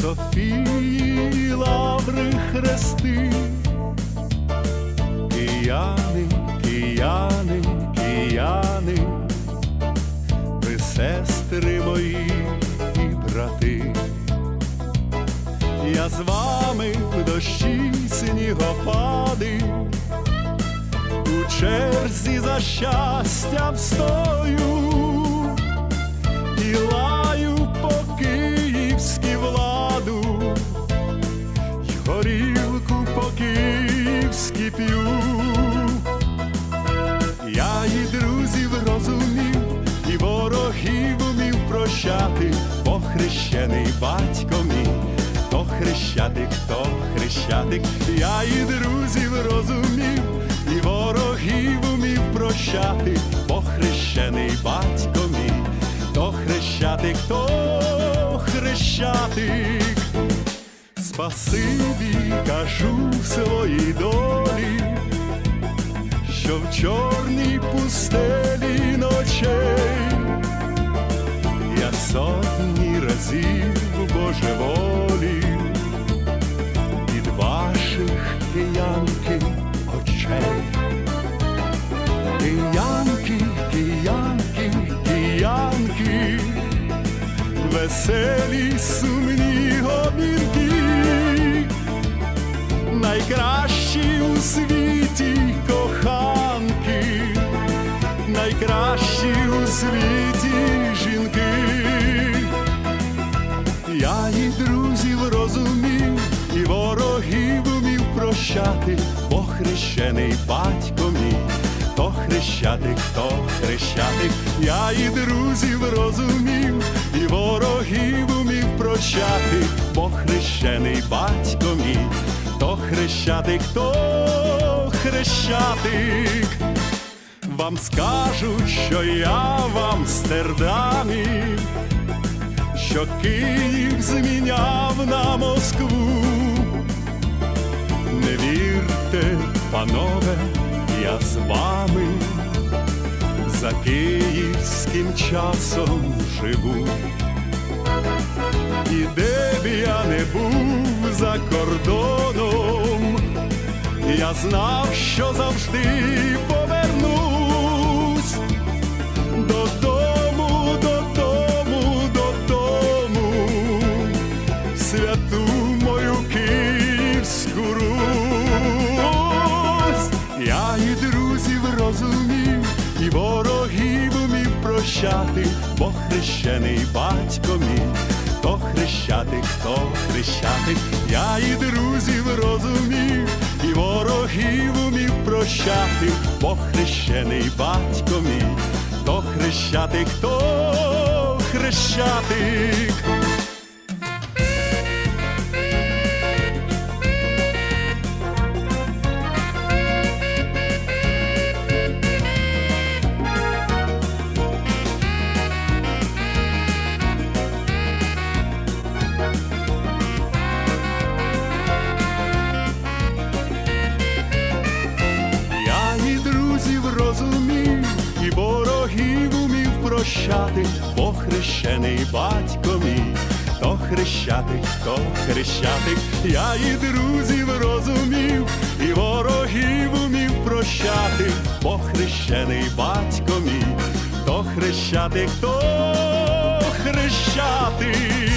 Софії лаври хрести. Кияни, кияни, кияни, ви сестри мої і брати. Я з вами в дощі снігопади, у черзі за щастям стою п'ю. Я і друзів розумів, і ворогів умів прощати, бо хрещений батько мій, то хрещатик, то хрещатик, я і друзів розумів, і ворогів умів прощати, бо хрещений батько мій, то хрещатик, то хрещатик. Спасибі кажу своїй долі, в чорній пустелі ночей я сотні разів божеволі від ваших киянки очей. Киянки, киянки, киянки, веселі сумні гомінки, найкращі у світі світі жінки. Я і друзів розумів, і ворогів умів прощати, бо хрещений батько мій, то хрещатик, то хрещатик, я і друзів розумів, і ворогів умів прощати, бо хрещений батько мій, то хрещатик, то хрещатик. Вам скажуть, що я в Амстердамі, що Київ зміняв на Москву. Не вірте, панове, я з вами за київським часом живу. І де б я не був за кордоном, я знав, що завжди прощати, бо хрещений батько мій. То хрещатик, то хрещатик, я і друзів розумів, і ворогів умів прощати, бо хрещений батько мій, то хрещатик, то хрещатик. Прощати, бо хрещений батько мій, то хрещатик, то хрещатик, я і друзів розумів, і ворогів умів прощати, бо хрещений батько мій, то хрещатик, то хрещатик.